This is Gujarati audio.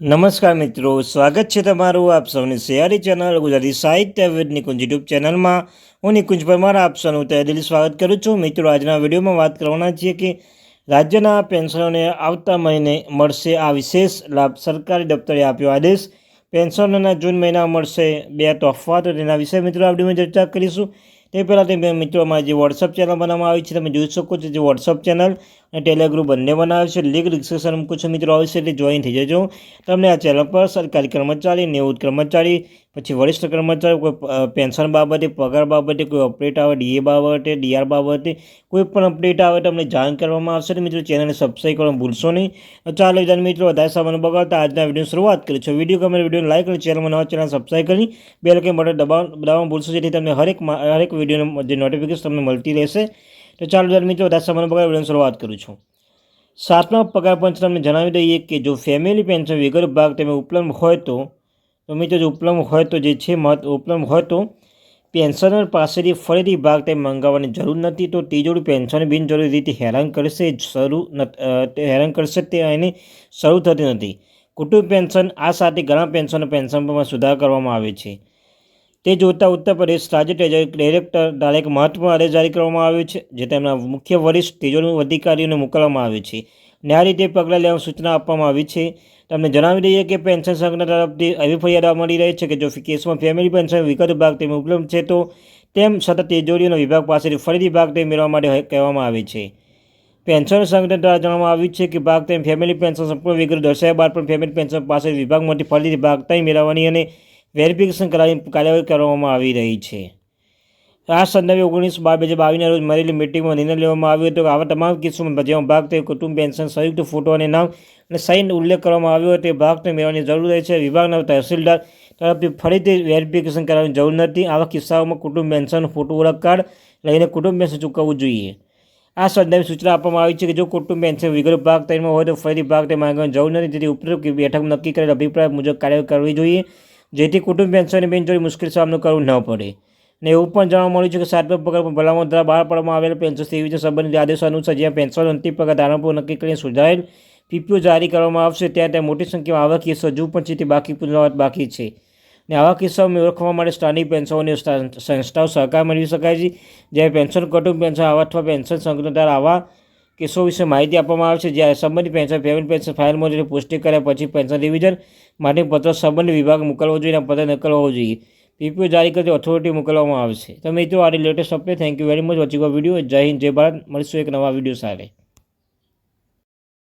નમસ્કાર મિત્રો, સ્વાગત છે તમારું આપ સૌની સિયારી ચેનલ ગુજરાતી સાહિત્ય વિદ નિકુંજ યુટ્યુબ ચેનલમાં. હું નિકુંજ પરમાર, આપ સૌનું તહેદિલ સ્વાગત કરું છું. મિત્રો, આજના વિડીયોમાં વાત કરવાના છીએ કે રાજ્યના પેન્શનોને આવતા મહિને મળશે આ વિશેષ લાભ. સરકારી દફતરે આપ્યો આદેશ. પેન્શનોના જૂન મહિના મળશે બે તોહફા તો તેના વિશે મિત્રો, આ વિડીયોમાં ચર્ચા કરીશું. તે પહેલાં તે મિત્રો અમારી જે વોટ્સઅપ ચેનલ બનાવવામાં આવી છે, તમે જોઈ શકો છો જે વોટ્સઅપ ચેનલ અને ટેલિગ્રુપ બંને બનાવે છે. લીગ ડિસ્કશન મૂકું છું મિત્રો, આવશે એટલે જોઈન થઈ જજો. તમને આ ચેનલ પર સરકારી કર્મચારી, નિવૃત્ત કર્મચારી, પછી વરિષ્ઠ કર્મચારી, કોઈ પેન્શન બાબતે, પગાર બાબતે કોઈ અપડેટ આવે ડીએ બાબતે ડીઆર બાબતે કોઈ પણ અપડેટ આવે તમને જાણ કરવામાં આવશે. મિત્રો ચેનલને સબસ્ક્રાઈબ કરવાનું ભૂલશો નહીં. તો ચાલો વિધાન મિત્રો, વધારે સામાન બગાડતા આજના વીડિયો શરૂઆત કરી છે વીડિયો ગમે વીડિયો લાઈક અને ચેનલમાં નવા ચેનલ સબસ્ક્રાઈબ કરી બે કે બટન દબાવ, દબાવવાનું ભૂલશો જેથી તમને હરેક હરેક વિડીયોનો જે નોટિફિકેશન તમને મળતી રહેશે. તો ચાલો વિધાન મિત્રો, વધારે સામાન બગાડ વીડિયો શરૂઆત કરું છું. સાતમા પગાર પંચ તમને જણાવી દઈએ કે જો ફેમિલી પેન્શન વિગત ભાગ તમે ઉપલબ્ધ હોય તો તો મિત્રો, જો ઉપલબ્ધ હોય તો જે છે ઉપલબ્ધ હોય તો પેન્શનર પાસેથી ફરીથી ભાગ તે મંગાવવાની જરૂર નથી, તો તિજોરી પેન્શન બિનજરૂરી રીતે હેરાન કરશે શરૂ હેરાન કરશે તે એની શરૂ થતી નથી. કુટુંબ પેન્શન આ સાથે ઘણા પેન્શનો પેન્શનમાં સુધાર કરવામાં આવે છે. તે જોતા ઉત્તર પ્રદેશ રાજ્ય ટ્રેજરી ડિરેક્ટર દ્વારા એક મહત્વપૂર્ણ આદેશ જારી કરવામાં આવ્યો છે, જે તેમના મુખ્ય વરિષ્ઠ તેજોરી અધિકારીઓને મોકલવામાં આવે છે. ને આ રીતે પગલાં લેવાની સૂચના આપવામાં આવી છે. તમને જણાવી દઈએ કે પેન્શન સંઘના તરફથી એવી ફરિયાદ મળી રહી છે કે જો કેસમાં ફેમિલી પેન્શન વિગત વિભાગ તેમાં ઉપલબ્ધ છે, તો તેમ સતત તેજોરીઓના વિભાગ પાસેથી ફરીથી ભાગ તે મેળવવા માટે કહેવામાં આવે છે. પેન્શન સંગઠન દ્વારા જણાવવામાં આવ્યું છે કે ભાગ તેમ ફેમિલી પેન્શન સંપૂર્ણ વિગત દર્શાવ્યા બાદ પણ ફેમિલી પેન્શન પાસે વિભાગમાંથી ફરીથી ભાગ તઈ મેળવવાની અને વેરિફિકેશન કરાવી કાર્યવાહી કરવામાં આવી રહી છે. આ સંદર્ભે ઓગણીસ બાર બે હજાર બાવીસના રોજ મળેલી મિટિંગમાં નિર્ણય લેવામાં આવ્યો હતો કે આવા તમામ કિસ્સોમાં જેમાં ભાગ તે કુટુંબ પેન્શન, સંયુક્ત ફોટો અને નામ અને સાઇન ઉલ્લેખ કરવામાં આવ્યો તે ભાગને મેળવવાની જરૂર રહે છે. વિભાગના તહેસીલદાર તરફથી ફરીથી વેરિફિકેશન કરવાની જરૂર નથી. આવા કિસ્સાઓમાં કુટુંબ પેન્શન, ફોટો ઓળખ કાર્ડ લઈને કુટુંબ પેન્શન ચૂકવવું જોઈએ. આ સંદર્ભે સૂચના આપવામાં આવી છે કે જો કુટુંબ પેન્શન વિગત ભાગ તેમાં હોય તો ફરીથી ભાગ તે માંગવાની જરૂર નથી. તેથી ઉપરોક્ત બેઠક નક્કી કરેલ અભિપ્રાય મુજબ કાર્યવાહી કરવી જોઈએ. જેથી કુટુંબ પેન્શનની બિનજોરી મુશ્કેલ સામનો કરવો ન પડે. અને એવું પણ જાણવા મળ્યું છે કે સાતમા પગાર ભલામણ દ્વારા બહાર પાડવામાં આવેલ પેન્શન સેવી સંબંધિત આદેશો અનુસાર જ્યાં પેન્શન અંતિમ પગાર ધારકો નક્કી કરીને સુધારેલ પીપીઓ જારી કરવામાં આવશે, ત્યાં ત્યાં મોટી સંખ્યામાં આવા કેસો હજુ પણ છે તે બાકી પુનરાવત બાકી છે. અને આવા કિસ્સાઓમાં ઓળખવા માટે સ્થાનિક પેન્શનોની સંસ્થાઓ સહકાર મેળવી શકાય છે. જ્યારે પેન્શન કુટુંબ પેન્શન અથવા પેન્શન સંગઠન દ્વારા આવા કેસો વિશે માહિતી આપવામાં આવે છે, જ્યારે સંબંધિત pension family pension file model પુષ્ટિ કર્યા પછી પેન્શન રિવિઝન માટે પત્ર સંબંધિત વિભાગ મોકલવો જોઈએ અને પત્ર નકલ હોવો જોઈએ. પીપીઓ જારી કરતી ઓથોરિટી મોકલવામાં આવશે તો મિત્રો આ latest update thank you very much watching video જય હિન્દ, જય ભારત. મળીશું એક નવા વીડિયો સાથે.